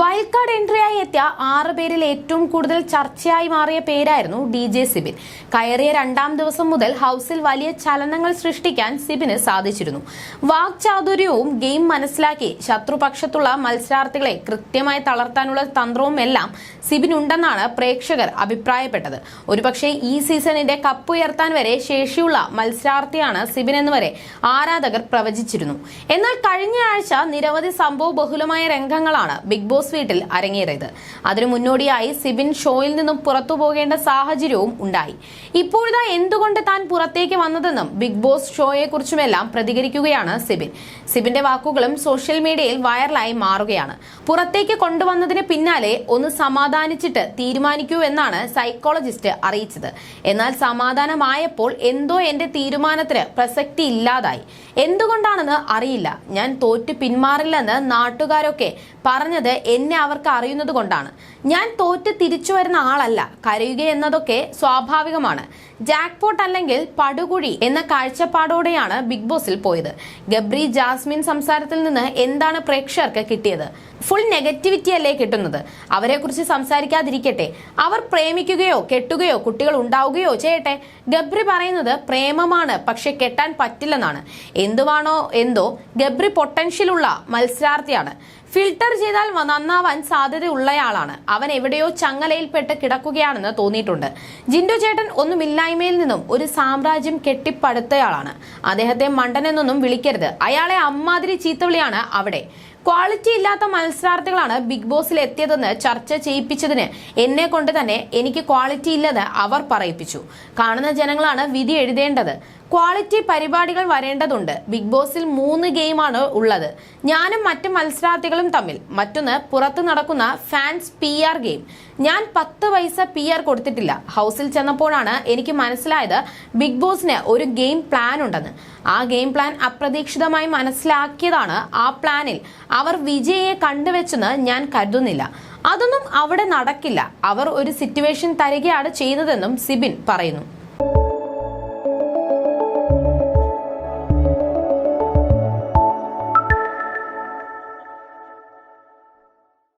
Wild card എൻട്രിയായി എത്തിയ ആറ് പേരിൽ ഏറ്റവും കൂടുതൽ ചർച്ചയായി മാറിയ പേരായിരുന്നു ഡി ജെ സിബിൻ. കയറിയ രണ്ടാം ദിവസം മുതൽ ഹൗസിൽ വലിയ ചലനങ്ങൾ സൃഷ്ടിക്കാൻ സിബിന് സാധിച്ചിരുന്നു. വാക്ചാതുര്യവും ഗെയിം മനസ്സിലാക്കി ശത്രുപക്ഷത്തുള്ള മത്സരാർത്ഥികളെ കൃത്യമായി തളർത്താനുള്ള തന്ത്രവും എല്ലാം സിബിനുണ്ടെന്നാണ് പ്രേക്ഷകർ അഭിപ്രായപ്പെട്ടത്. ഒരുപക്ഷെ ഈ സീസണിന്റെ കപ്പ് ഉയർത്താൻ വരെ ശേഷിയുള്ള മത്സരാർത്ഥിയാണ് സിബിൻ എന്ന് വരെ ആരാധകർ പ്രവചിച്ചിരുന്നു. എന്നാൽ കഴിഞ്ഞ ആഴ്ച നിരവധി സംഭവ ബഹുലമായ രംഗങ്ങളാണ് ബിഗ് ബോസ് വീട്ടിൽ അരങ്ങേറിയത്. അതിനു മുന്നോടിയായി സിബിൻ ഷോയിൽ നിന്നും പുറത്തു പോകേണ്ട സാഹചര്യവും ഉണ്ടായി. ഇപ്പോഴിതാ എന്തുകൊണ്ട് താൻ പുറത്തേക്ക് വന്നതെന്നും ബിഗ് ബോസ് ഷോയെക്കുറിച്ചുമെല്ലാം പ്രതികരിക്കുകയാണ് സിബിൻ. സിബിന്റെ വാക്കുകളും സോഷ്യൽ മീഡിയയിൽ വൈറലായി മാറുകയാണ്. പുറത്തേക്ക് കൊണ്ടുവന്നതിന് പിന്നാലെ ഒന്ന് സമാധാനിച്ചിട്ട് തീരുമാനിക്കൂ എന്നാണ് സൈക്കോളജിസ്റ്റ് അറിയിച്ചത്. എന്നാൽ സമാധാനമായപ്പോൾ എന്തോ എന്റെ തീരുമാനത്തിന് പ്രസക്തി ഇല്ലാതായി. എന്തുകൊണ്ടാണെന്ന് അറിയില്ല. ഞാൻ തോറ്റു പിന്മാറില്ലെന്ന് നാട്ടുകാരൊക്കെ പറഞ്ഞത് എന്നെ അവർക്ക് അറിയുന്നത് കൊണ്ടാണ്. ഞാൻ തോറ്റ് തിരിച്ചു വരുന്ന ആളല്ല കരയുക എന്നതൊക്കെ സ്വാഭാവികമാണ്. ജാക്ക്പോട്ട് അല്ലെങ്കിൽ പടുകുഴി എന്ന കാഴ്ചപ്പാടോടെയാണ് ബിഗ് ബോസിൽ പോയത്. ഗബ്രി ജാസ്മിൻ സംസാരത്തിൽ നിന്ന് എന്താണ് പ്രേക്ഷകർക്ക് കിട്ടിയത്? ഫുൾ നെഗറ്റിവിറ്റി അല്ലേ കിട്ടുന്നത്? അവരെക്കുറിച്ച് സംസാരിക്കാതിരിക്കട്ടെ. അവർ പ്രേമിക്കുകയോ കെട്ടുകയോ കുട്ടികൾ ഉണ്ടാവുകയോ ചെയ്യട്ടെ. ഗബ്രി പറയുന്നത് പ്രേമമാണ് പക്ഷെ കെട്ടാൻ പറ്റില്ലെന്നാണ്. എന്തുവാണോ എന്തോ ഗബ്രി പൊട്ടൻഷ്യലുള്ള മത്സരാർത്ഥിയാണ്. ഫിൽട്ടർ ചെയ്താൽ നന്നാവാൻ സാധ്യതയുള്ളയാളാണ്. അവൻ എവിടെയോ ചങ്ങലയിൽപ്പെട്ട് കിടക്കുകയാണെന്ന് തോന്നിയിട്ടുണ്ട്. ജിൻഡു ചേട്ടൻ ഒന്നുമില്ലായ്മയിൽ നിന്നും ഒരു സാമ്രാജ്യം കെട്ടിപ്പടുത്തയാളാണ്. അദ്ദേഹത്തെ മണ്ടൻ എന്നൊന്നും വിളിക്കരുത്. അയാളെ അമ്മാതിരി ചീത്തവിളിയാണ് അവിടെ. ക്വാളിറ്റി ഇല്ലാത്ത മത്സരാർത്ഥികളാണ് ബിഗ് ബോസിൽ എത്തിയതെന്ന് ചർച്ച ചെയ്യിപ്പിച്ചതിന് എന്നെ കൊണ്ട് തന്നെ എനിക്ക് ക്വാളിറ്റി ഇല്ലെന്ന് അവർ പറയിപ്പിച്ചു. കാണുന്ന ജനങ്ങളാണ് വിധി എഴുതേണ്ടത്. ക്വാളിറ്റി പരിപാടികൾ വരേണ്ടതുണ്ട്. ബിഗ് ബോസിൽ മൂന്ന് ഗെയിമാണ് ഉള്ളത്. ഞാനും മറ്റ് മത്സരാർത്ഥികളും തമ്മിൽ. മറ്റൊന്ന് പുറത്ത് നടക്കുന്ന ഫാൻസ് പി ആർ ഗെയിം ഞാൻ പത്ത് പൈസ പി ആർ കൊടുത്തിട്ടില്ല. ഹൗസിൽ ചെന്നപ്പോഴാണ് എനിക്ക് മനസ്സിലായത് ബിഗ് ബോസിന് ഒരു ഗെയിം പ്ലാൻ ഉണ്ടെന്ന്. ആ ഗെയിം പ്ലാൻ അപ്രതീക്ഷിതമായി മനസ്സിലാക്കിയതാണ് ആ പ്ലാനിൽ അവർ വിജയെ കണ്ടുവെച്ചെന്ന് ഞാൻ കരുതുന്നില്ല. അതൊന്നും അവിടെ നടക്കില്ല. അവർ ഒരു സിറ്റുവേഷൻ തരികയാണ് ചെയ്തതെന്നും സിബിൻ പറയുന്നു.